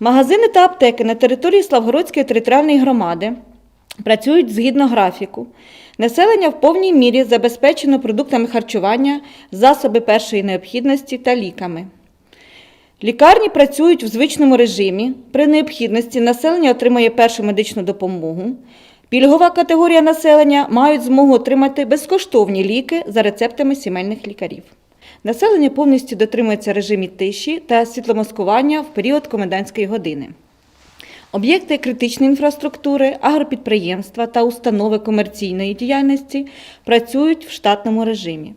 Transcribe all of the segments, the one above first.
Магазини та аптеки на території Славгородської територіальної громади працюють згідно графіку. Населення в повній мірі забезпечено продуктами харчування, засоби першої необхідності та ліками. Лікарні працюють в звичному режимі. При необхідності населення отримує першу медичну допомогу. Пільгова категорія населення мають змогу отримати безкоштовні ліки за рецептами сімейних лікарів. Населення повністю дотримується режимі тиші та світломаскування в період комендантської години. Об'єкти критичної інфраструктури, агропідприємства та установи комерційної діяльності працюють в штатному режимі.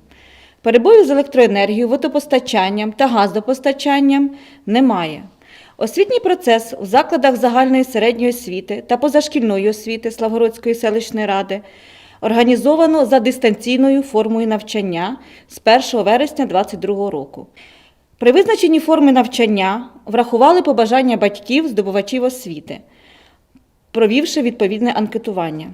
Перебою з електроенергією, водопостачанням та газопостачанням немає. Освітній процес у закладах загальної середньої освіти та позашкільної освіти Славгородської селищної ради організовано за дистанційною формою навчання з 1 вересня 2022 року. При визначенні форми навчання врахували побажання батьків здобувачів освіти, провівши відповідне анкетування.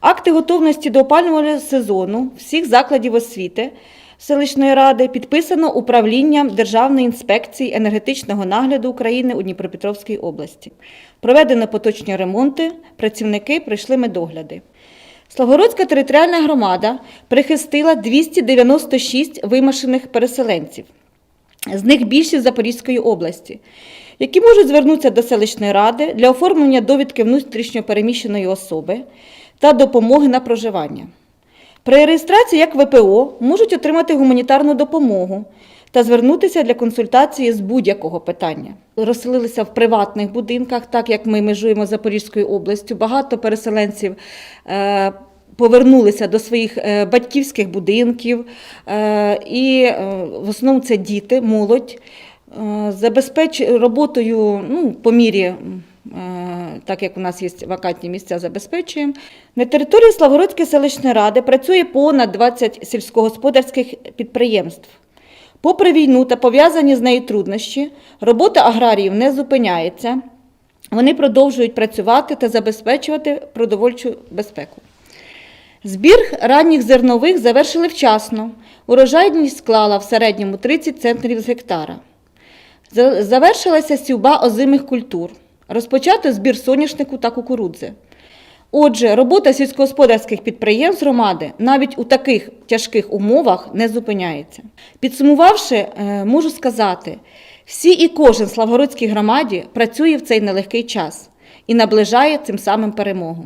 Акти готовності до опалювального сезону всіх закладів освіти селищної ради підписано управлінням Державної інспекції енергетичного нагляду України у Дніпропетровській області. Проведено поточні ремонти, працівники пройшли медогляди. Славгородська територіальна громада прихистила 296 вимушених переселенців, з них більшість Запорізької області, які можуть звернутися до селищної ради для оформлення довідки внутрішньопереміщеної особи та допомоги на проживання. При реєстрації як ВПО можуть отримати гуманітарну допомогу та звернутися для консультації з будь-якого питання. Розселилися в приватних будинках, так як ми межуємо Запорізькою областю. Багато переселенців е, повернулися до своїх е, батьківських будинків, е, і в основному це діти, молодь. Е, Забезпеч роботою ну, по мірі, так як у нас є вакантні місця, забезпечуємо. На території Славгородської селищної ради працює понад 20 сільськогосподарських підприємств. Попри війну та пов'язані з нею труднощі, робота аграріїв не зупиняється. Вони продовжують працювати та забезпечувати продовольчу безпеку. Збір ранніх зернових завершили вчасно. Урожайність склала в середньому 30 центнерів з гектара. Завершилася сівба озимих культур. Розпочато збір соняшнику та кукурудзи. Отже, робота сільськогосподарських підприємств громади навіть у таких тяжких умовах не зупиняється. Підсумувавши, е, можу сказати, всі і кожен Славгородській громаді працює в цей нелегкий час і наближає цим самим перемогу.